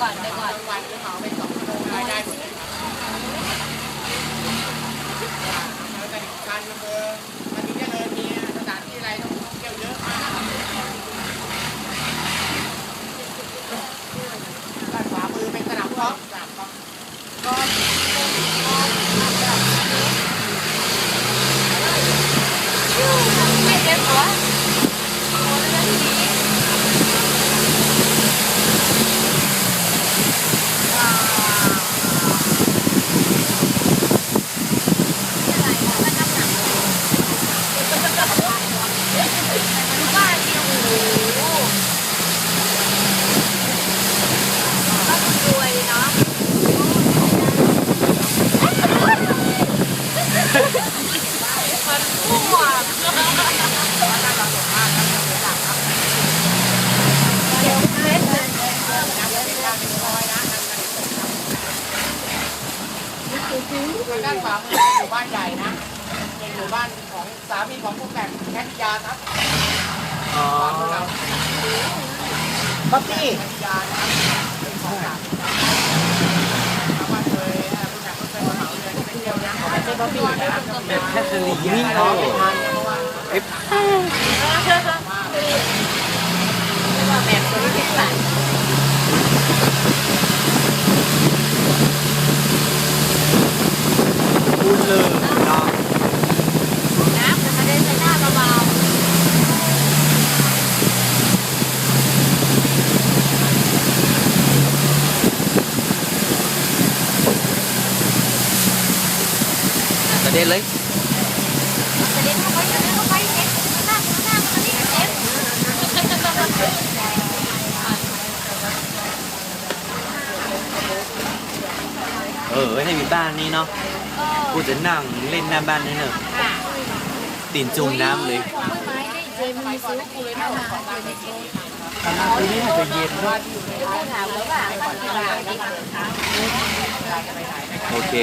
ก่อนเดี๋ยวก่อนวันหรือเหมาไปสองชั่วโมได้ได้หมดเลยครับแล้วก็การอำเภอมันมีเจริญมีสถานที่อะไรต้องท่องเที่ยวเยอะมากด้านขวามือเป็นสนามกอล์ฟสนามกอล์ฟก็ไม่เจ็บหัว ด้านขวามือเป็นหมู่บ้านใหญ่นะ เป็นหมู่บ้านของสามีของคุณแม่แคทยาครับอ๋อป๊อปปี้ยานะครับเป็นของฝากชาวบ้าเคยคุณแม่ก็เคยมาเหมาเรือไปเที่ยวนะไม่ใช่ป๊อปปี้นะแบบแคทเธอรีนเราเนาะไปทานเพราะว่า เอ้ยแบบตัวที่ใส่ พูดเลยเนาะน้ำจะกระเด็นใส่หน้าเบากระเด็นเลยๆกระเด็นเข้าไปกระเด็นเข้าไปเจ็บหน้าหน้ามันนี่เจ็บเออให้มีบ้านนี่เนาะ กูจะนั่งเล่นหน้าบ้านนี่เนอะตีนจุ่มน้ำเลยมือไม้ได้เจมันมีซื้อกูเลยนะอยู่ในที่ขนาดคืนนี้มันจะเย็นด้วยถามแล้วว่ามันกี่บาทดีคะโอเค